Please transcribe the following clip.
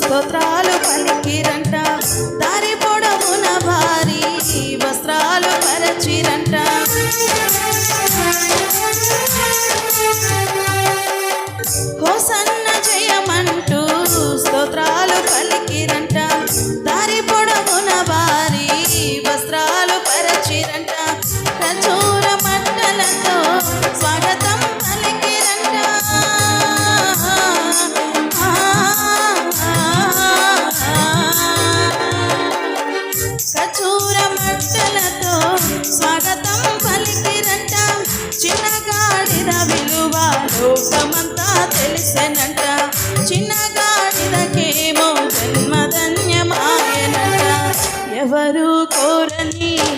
స్తోత్రాలు పలికిరంట. దారి పొడవున భారీ వస్త్రాలు పరచిరంట. హోసన్న జయమంటూ స్తోత్రాలు పలికిరంట. దారి పొడవున భారీ వస్త్రాలు పరచిరంట. ప్రచుర మచ్చలతో స్వాగతం పలికిరంట. చిన్నగాడిద విలువ లోకమంతా తెలిసెనంట. చిన్నగాడిదకేమో జన్మధన్యమాయనంట. ఎవరు కోరని